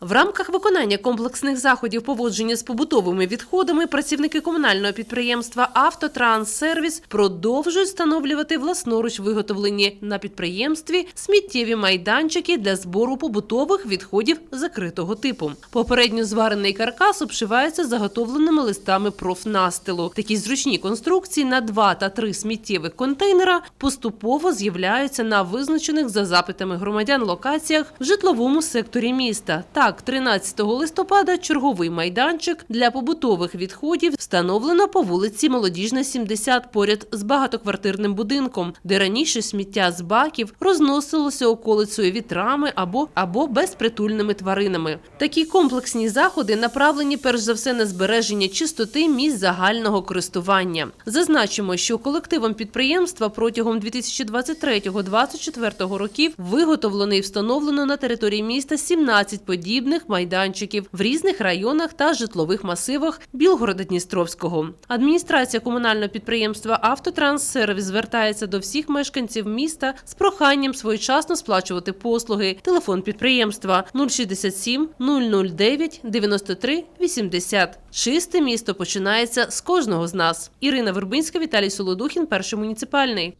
В рамках виконання комплексних заходів поводження з побутовими відходами працівники комунального підприємства «Автотранссервіс» продовжують встановлювати власноруч виготовлені на підприємстві сміттєві майданчики для збору побутових відходів закритого типу. Попередньо зварений каркас обшивається заготовленими листами профнастилу. Такі зручні конструкції на два та три сміттєвих контейнера поступово з'являються на визначених за запитами громадян локаціях в житловому секторі міста. Так, 13 листопада черговий майданчик для побутових відходів встановлено по вулиці Молодіжна, 70 поряд з багатоквартирним будинком, де раніше сміття з баків розносилося околицею вітрами або, або безпритульними тваринами. Такі комплексні заходи направлені перш за все на збереження чистоти місць загального користування. Зазначимо, що колективом підприємства протягом 2023-2024 років виготовлено і встановлено на території міста 17 подібних майданчиків в різних районах та житлових масивах Білгорода-Дністровського. Адміністрація комунального підприємства «Автотранссервіс» звертається до всіх мешканців міста з проханням своєчасно сплачувати послуги. Телефон підприємства 067 009 93 80. Чисте місто починається з кожного з нас. Ірина Вербинська, Віталій Солодухін, перший муніципальний.